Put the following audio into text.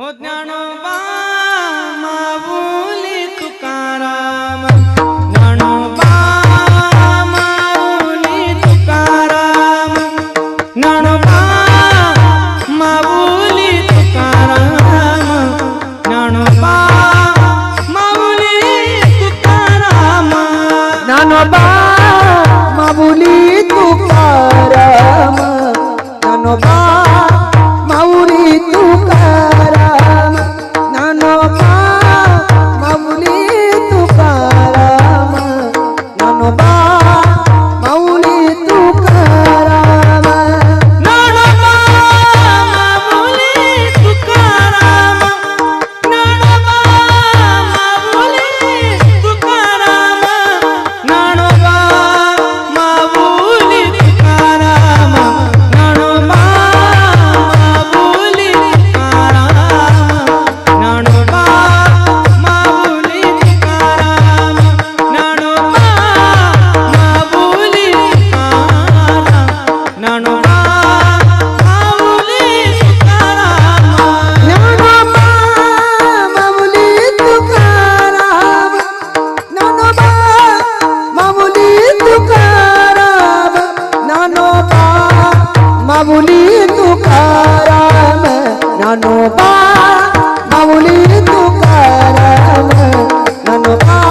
हो ज्ञानोबा माऊली तुकाराम। ज्ञानोबा माऊली तुकाराम। ज्ञानोबा माऊली तुकाराम। ज्ञानोबा मामूली तू कार मन